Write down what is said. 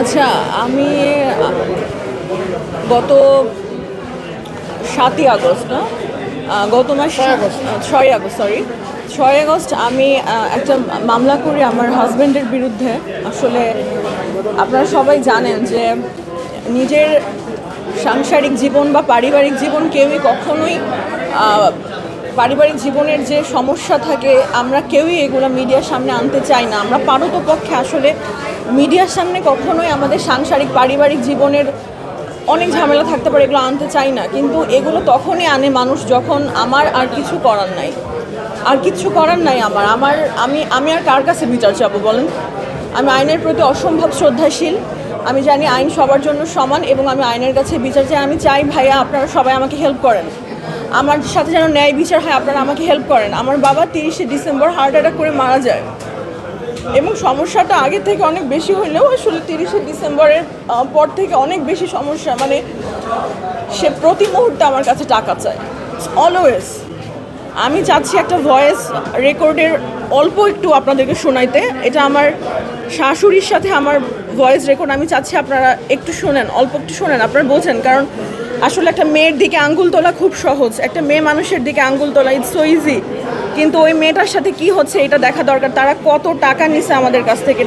আচ্ছা আমি গত সাতই আগস্ট না? গত মাস ছয় আগস্ট। সরি ছয় আগস্ট আমি একটা মামলা করি আমার হাজব্যান্ডের বিরুদ্ধে। আসলে আপনারা সবাই জানেন যে নিজের সাংসারিক জীবন বা পারিবারিক জীবন কেউই কখনোই পারিবারিক জীবনের যে সমস্যা থাকে, আমরা কেউই এগুলো মিডিয়ার সামনে আনতে চাই না। আমরা পারতপক্ষে আসলে মিডিয়ার সামনে কখনোই আমাদের সাংসারিক, পারিবারিক জীবনের অনেক ঝামেলা থাকতে পারে, এগুলো আনতে চাই না। কিন্তু এগুলো তখনই আনে মানুষ যখন আমার আর কিছু করার নাই। আর কিছু করার নাই আমার। আমার, আমি আমি আর কার কাছে বিচার চাবো বলেন? আমি আইনের প্রতি অসম্ভব শ্রদ্ধাশীল। আমি জানি আইন সবার জন্য সমান এবং আমি আইনের কাছে বিচার চাই। আমি চাই, ভাইয়া, আপনারা সবাই আমাকে হেল্প করেন। আমার সাথে যেন ন্যায় বিচার হয়, আপনারা আমাকে হেল্প করেন। আমার বাবা তিরিশে ডিসেম্বর হার্ট অ্যাটাক করে মারা যায়। এবং সমস্যাটা আগে থেকে অনেক বেশি হলেও আসলে তিরিশে ডিসেম্বরের পর থেকে অনেক বেশি সমস্যা। মানে সে প্রতি মুহূর্তে আমার কাছে টাকা চায়। অলওয়েজ আমি চাচ্ছি একটা ভয়েস রেকর্ডের অল্প একটু আপনাদেরকে শোনাইতে। এটা আমার শাশুড়ির সাথে আমার ভয়েস রেকর্ড আমি চাচ্ছি আপনারা একটু শোনেন, অল্প একটু শোনেন, আপনারা বোঝেন, কারণ আসলে একটা মেয়ের দিকে আঙ্গুল তোলা খুব সহজ, একটা মেয়ে মানুষের দিকে আঙ্গুল তোলা ইটস সো ইজি কিন্তু ওই মেয়েটার সাথে কি হচ্ছে এটা দেখা দরকার, তারা কত টাকা নিছে আমাদের কাছ থেকে